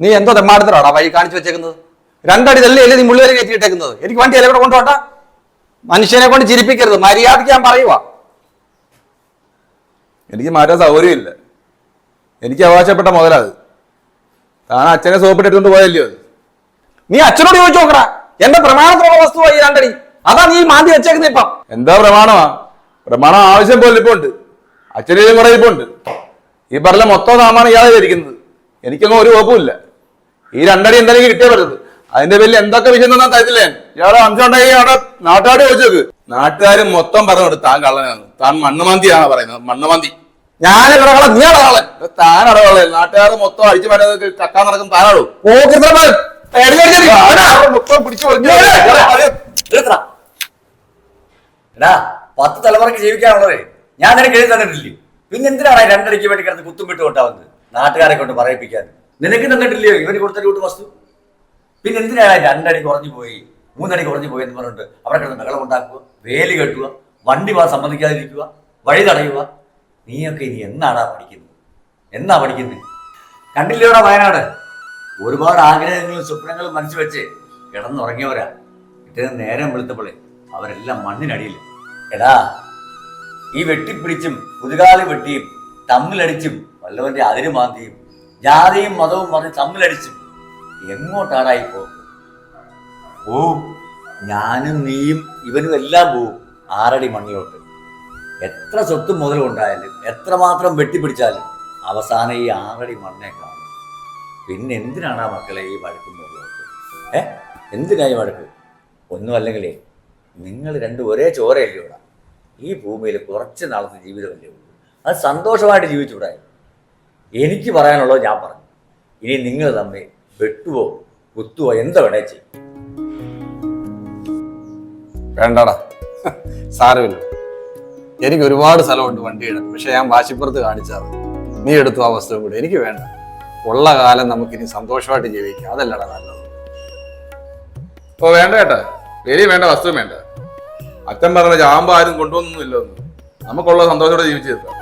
നീ എന്തോ തെമ്മാടത്തിലാടാ വഴി കാണിച്ചു വെച്ചേക്കുന്നത്? രണ്ടടി തള്ളി അല്ലേ നീ മുള്ളുവരെ കയറ്റിയിട്ടേക്കുന്നത്? എനിക്ക് വണ്ടി എല്ലാം കൂടെ കൊണ്ടുപോട്ടാ മനുഷ്യനെ കൊണ്ട് ചിരിപ്പിക്കരുത്. മര്യാദയ്ക്ക് ഞാൻ പറയുവാ. എനിക്ക് മാറ്റാൻ സൗകര്യമില്ല. എനിക്ക് അവകാശപ്പെട്ട മുതലത്. താൻ അച്ഛനെ സോപ്പിട്ട് എടുത്തുകൊണ്ട് പോയല്ലയോ അത്? നീ അച്ഛനോട് ചോദിച്ചു നോക്കടാ. എന്റെ പ്രമാണത്തിലുള്ള വസ്തുവായി രണ്ടടി. അതാ നീ മാന്തി വെച്ചേക്കുന്നത് ഇപ്പം. എന്താ പ്രമാണമാ? പ്രമാണം ആവശ്യം പോലെ ഇപ്പൊ ഉണ്ട്. അച്ഛനും കുറെ ഇപ്പൊ ഉണ്ട്. ഈ പറഞ്ഞ മൊത്തം നാമാണ് ഇയാളെ ഇരിക്കുന്നത് എനിക്കൊന്നും ഒരു വകുപ്പില്ല ഈ രണ്ടടി എന്തായാലും കിട്ടിയേ പറ്റത് അതിന്റെ പേരിൽ എന്തൊക്കെ വിഷയം തന്നാ തരത്തില്ലേ? ഇയാളെ അംശം ഉണ്ടെങ്കിൽ അവിടെ നാട്ടുകാരെ ചോദിച്ചത്. നാട്ടുകാർ മൊത്തം പറഞ്ഞു താൻ കള്ളനാണ്. താൻ മണ്ണുമന്തിയാണ് പറയുന്നത്. മണ്ണുമന്തി. ഞാൻ ഇടകള നീ താൻ അടവുള്ളത് നാട്ടുകാർ മൊത്തം അടിച്ചു മാറ്റാതെ കക്കാൻ നടക്കും താനാടോ. എടാ. പത്ത് തലമുറയ്ക്ക് ജീവിക്കാനുള്ളവരെ ഞാൻ നിനക്ക് എഴുതി തന്നിട്ടില്ലേ? പിന്നെ എന്തിനാണ് ഈ രണ്ടടിക്ക് വേണ്ടി കിടന്ന് കുത്തും വിട്ട് കൊണ്ടാവുന്നത് നാട്ടുകാരെ കൊണ്ട് പറയിപ്പിക്കാൻ. നിനക്ക് തന്നിട്ടില്ലയോ ഇവന് കൊടുത്തൊരു കൂട്ട് വസ്തു. പിന്നെ എന്തിനാണ് രണ്ടടി കുറഞ്ഞു പോയി മൂന്നടി കുറഞ്ഞു പോയി എന്ന് പറഞ്ഞിട്ട് അവരെ കിടന്ന് ബഹളം ഉണ്ടാക്കുക വേലി കെട്ടുക വണ്ടി പോകാൻ സമ്മതിക്കാതിരിക്കുക വഴി തടയുക? നീയൊക്കെ ഇനി എന്നാടാ പഠിക്കുന്നത്? എന്നാ പഠിക്കുന്നത് കണ്ടില്ലേടാ വയനാട്? ഒരുപാട് ആഗ്രഹങ്ങളും സ്വപ്നങ്ങളും മനസ്സിൽ വെച്ച് കിടന്നുറങ്ങിയവരാ. ഇത്ര നേരം വെളുത്തപ്പോളെ അവരെല്ലാം മണ്ണിനടിയിൽ. എടാ ഈ വെട്ടിപ്പിടിച്ചും പുതുകാലി വെട്ടിയും തമ്മിലടിച്ചും വല്ലവന്റെ അതിന് മാന്തിയും ജാതിയും മതവും പറഞ്ഞ് തമ്മിലടിച്ചും എങ്ങോട്ടാടായി പോകും ഓ ഞാനും നീയും ഇവനും എല്ലാം പോവും ആറടി മണ്ണിലോട്ട്. എത്ര സ്വത്തും മുതലുണ്ടായാലും എത്രമാത്രം വെട്ടിപ്പിടിച്ചാലും അവസാനം ഈ ആറടി മണ്ണെ കാണും. പിന്നെ എന്തിനാണ് ആ മക്കളെ ഈ വഴക്കും മുകളിലോട്ട് ഏ എന്തിനായി വഴക്ക്? ഒന്നും അല്ലെങ്കിലേ നിങ്ങൾ രണ്ടും ഒരേ ചോരയല്ലേ ഈ ഭൂമിയിൽ കുറച്ച് നാളത്തെ ജീവിതമല്ലേ ഉള്ളൂ. അത് സന്തോഷമായിട്ട് ജീവിച്ചുകൂടാ എനിക്ക് പറയാനുള്ളത് ഞാൻ പറഞ്ഞു. ഇനി നിങ്ങൾ തമ്മിൽ വെട്ടുവോ കുത്തുവോ എന്താ വേണേ ചെയ്യും. വേണ്ടടാ. സാരമില്ല. എനിക്ക് ഒരുപാട് സ്ഥലമുണ്ട് വണ്ടിയുടെ പക്ഷെ ഞാൻ വാശിപ്പുറത്ത് കാണിച്ചാൽ നീ എടുത്തു ആ വസ്തു കൂടെ. എനിക്ക് വേണ്ട. ഉള്ള കാലം നമുക്ക് ഇനി സന്തോഷമായിട്ട് ജീവിക്കാം. അതല്ലടാ നല്ലത്. ഓ വേണ്ട കേട്ടാ വലിയ വേണ്ട വസ്തു വേണ്ട. അച്ഛൻ പറഞ്ഞ ചാമ്പ ആരും കൊണ്ടുവന്നൊന്നുമില്ല ഒന്നും നമുക്കുള്ള സന്തോഷത്തോടെ ജീവിച്ചു തീർക്കാം.